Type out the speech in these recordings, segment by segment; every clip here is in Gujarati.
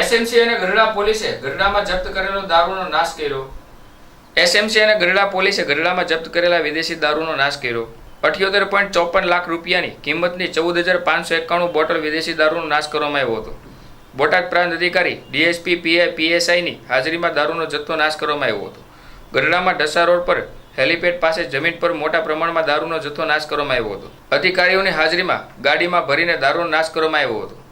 એસએમસી અને ગઢડા પોલીસે ગઢડામાં જપ્ત કરેલો દારૂનો નાશ કર્યો. એસએમસી અને ગઢડા પોલીસે ગઢડામાં જપ્ત કરેલા વિદેશી દારૂનો નાશ કર્યો. અઠ્યોતેર પોઈન્ટ ચોપન લાખ રૂપિયાની કિંમતની ચૌદ હજાર પાંચસો એકાણું બોટલ વિદેશી દારૂનો નાશ કરવામાં આવ્યો હતો. બોટાદ પ્રાંત અધિકારી ડીએસપી પીઆઈ પીએસઆઈની હાજરીમાં દારૂનો જથ્થો નાશ કરવામાં આવ્યો હતો. ગઢડામાં ઢસા રોડ પર હેલીપેડ પાસે જમીન પર મોટા પ્રમાણમાં દારૂનો જથ્થો નાશ કરવામાં આવ્યો હતો. અધિકારીઓની હાજરીમાં ગાડીમાં ભરીને દારૂનો નાશ કરવામાં આવ્યો હતો.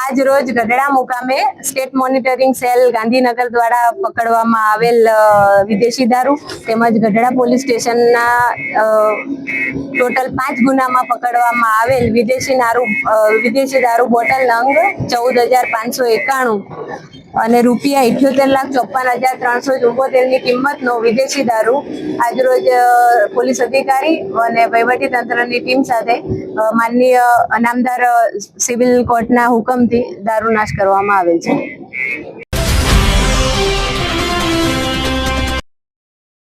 આજ રોજ ગઢડા મુકામે સ્ટેટ મોનિટરિંગ સેલ ગાંધીનગર દ્વારા પકડવામાં આવેલ વિદેશી દારૂ તેમજ ગઢડા પોલીસ સ્ટેશનના ટોટલ પાંચ ગુનામાં પકડવામાં આવેલ વિદેશી દારૂ વિદેશી દારૂ બોટલ નંગ ચૌદ હજાર પાંચસો એકાણું. અને રૂપિયા ઇઠ્યોતેર લાખ ચોપન હજાર ત્રણસો ચુંબોતેરની કિંમતનો વિદેશી દારૂ આજરોજ પોલીસ અધિકારી અને વહીવટી તંત્રની ટીમ સાથે માનનીય નામદાર સિવિલ કોર્ટના હુકમથી દારૂ નાશ કરવામાં આવેલ છે.